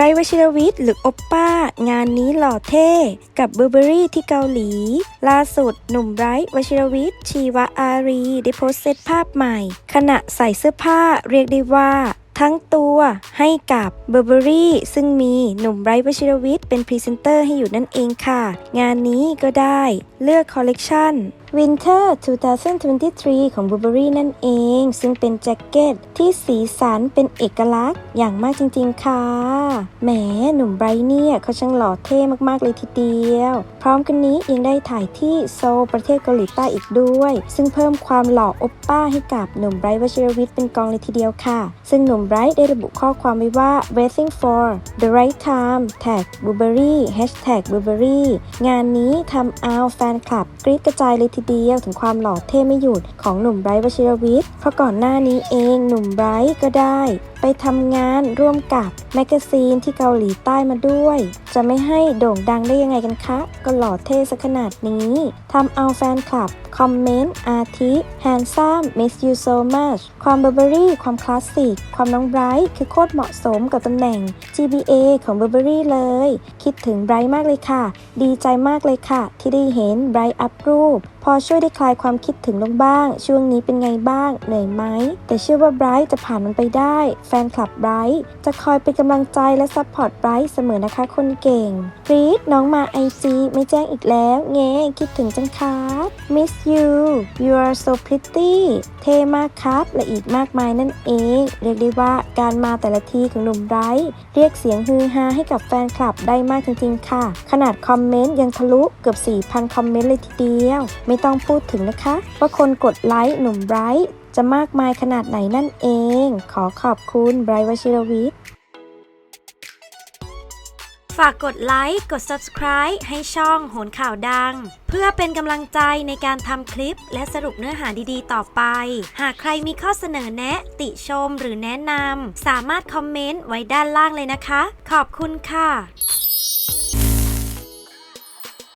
ไรวชิรวิทย์หรือโอปป้า งานนี้หล่อเท่ กับเบอร์เบอรี่ที่เกาหลี ล่าสุดหนุ่มไบรวชิรวิทย์ชีวะอารี ได้โพสต์เซตภาพใหม่ ขณะใส่เสื้อผ้าเรียกได้ว่าทั้งตัวให้กับเบอร์เบอรี่ซึ่งมีหนุ่มไบรท์วชิรวิทย์เป็นพรีเซนเตอร์ให้อยู่นั่นเองค่ะ งานนี้ก็ได้ เลือกคอลเลกชัน Winter 2023 ของ Burberry นั่นเอง ซึ่งเป็นแจ็คเก็ตที่สีสันเป็นเอกลักษณ์อย่างมากจริงๆ ค่ะ แหมหนุ่มไบรท์เนี่ยเขาช่างหล่อเท่มากๆเลยทีเดียว พร้อมกันนี้ยังได้ถ่ายที่โซลประเทศเกาหลีใต้อีกด้วย ซึ่งเพิ่มความหล่ออบป้าให้กับหนุ่มไบรท์วชิรวิทย์เป็นกองเลยทีเดียวค่ะ ซึ่งหนุ่มไบรท์ได้ระบุข้อความไว้ว่า waiting for the right time tag Burberry hashtag Burberry งานนี้ทำเอาแฟนคลับกรี๊ดกระจายเลยทีเดียวถึงความหล่อเท่ไม่หยุดของหนุ่มไบรท์วชิรวิทย์เพราะก่อนหน้านี้เองหนุ่มไบรท์ก็ได้ ไปทำงานร่วมกับแมกกาซีนที่เกาหลีใต้มาด้วย จะไม่ให้โด่งดังได้ยังไงกันคะ ก็หล่อเท่ซะขนาดนี้ทำเอาแฟนคลับ คอมเมนต์ อาทิ handsome miss you so much ความเบอร์เบอรี่ ความคลาสสิก ความน้องไบรท์คือโคตรเหมาะสมกับตำแหน่ง GBA ของเบอร์เบอรี่เลย คิดถึงไบรท์มากเลยค่ะ ดีใจมากเลยค่ะ ที่ได้เห็นไบรท์อัพรูป อช่วยได้คลายความคิดถึงลงบ้าง ช่วงนี้เป็นไงบ้าง เหนื่อยไหม แต่เชื่อว่าไบรท์จะผ่านมันไปได้ แฟนคลับไบรท์จะคอยเป็นกำลังใจและซัพพอร์ตไบรท์เสมอนะคะคนเก่งกรีดน้องมาไอจีไม่แจ้งอีกแล้วเงคิดถึงจังครับ miss you you are so pretty เท่มากครับและอีกมากมายนั่นเอง เรียกได้ว่าการมาแต่ละทีของหนุ่มไบรท์เรียกเสียงฮือฮาให้กับแฟนคลับได้มากจริงๆค่ะ ขนาดคอมเมนต์ยังทะลุเกือบ4,000คอมเมนต์เลยทีเดียวไม่ต้องพูดถึงนะคะ ว่าคนกดไลค์หนุ่มไบรท์จะมากมายขนาดไหนนั่นเอง ขอขอบคุณไบรท์วชิรวิทย์ฝากกดไลค์ กด subscribe ให้ช่องโหนข่าวดัง เพื่อเป็นกำลังใจในการทำคลิปและสรุปเนื้อหาดีๆ ต่อไป หากใครมีข้อเสนอแนะ ติชมหรือแนะนำสามารถคอมเมนต์ไว้ด้านล่างเลยนะคะ ขอบคุณค่ะ